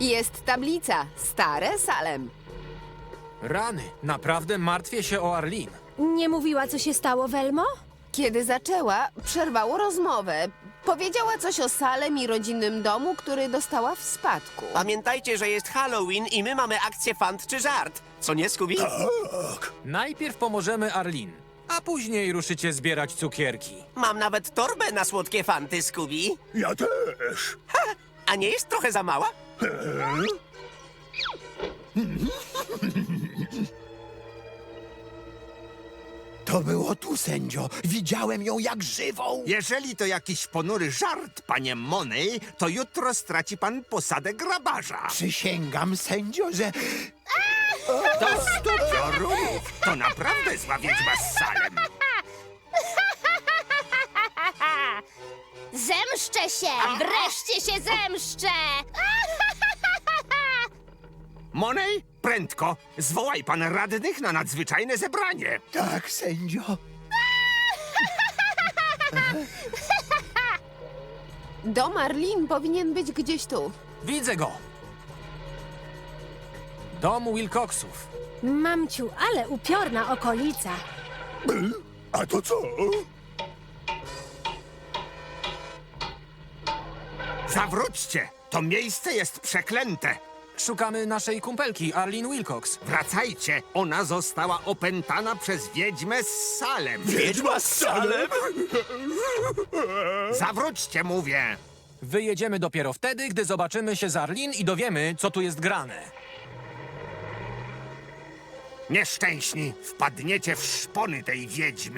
Jest tablica. Stare Salem. Rany, naprawdę martwię się o Arlin. Nie mówiła, co się stało, Welmo? Kiedy zaczęła, przerwało rozmowę. Powiedziała coś o Salem i rodzinnym domu, który dostała w spadku. Pamiętajcie, że jest Halloween i my mamy akcję fant czy żart. Co nie, Scooby? Najpierw pomożemy Arlin, a później ruszycie zbierać cukierki. Mam nawet torbę na słodkie fanty, Scooby. Ja też. A nie jest trochę za mała? To było tu, sędzio. Widziałem ją jak żywą. Jeżeli to jakiś ponury żart, panie Monej, to jutro straci pan posadę grabarza. Przysięgam, sędzio, że... Do stu piorunów! To naprawdę zła wiedźma z Salem. Zemszczę się! Wreszcie się zemszczę! Monej, prędko, zwołaj pan radnych na nadzwyczajne zebranie. Tak, sędzio. Dom Arlin powinien być gdzieś tu. Widzę go! Dom Wilcoxów. Mamciu, ale upiorna okolica. A to co? Zawróćcie! To miejsce jest przeklęte. Szukamy naszej kumpelki, Arlin Wilcox. Wracajcie! Ona została opętana przez wiedźmę z Salem. Wiedźma z Salem? Zawróćcie, mówię! Wyjedziemy dopiero wtedy, gdy zobaczymy się z Arlin i dowiemy, co tu jest grane. Nieszczęśni, wpadniecie w szpony tej wiedźmy.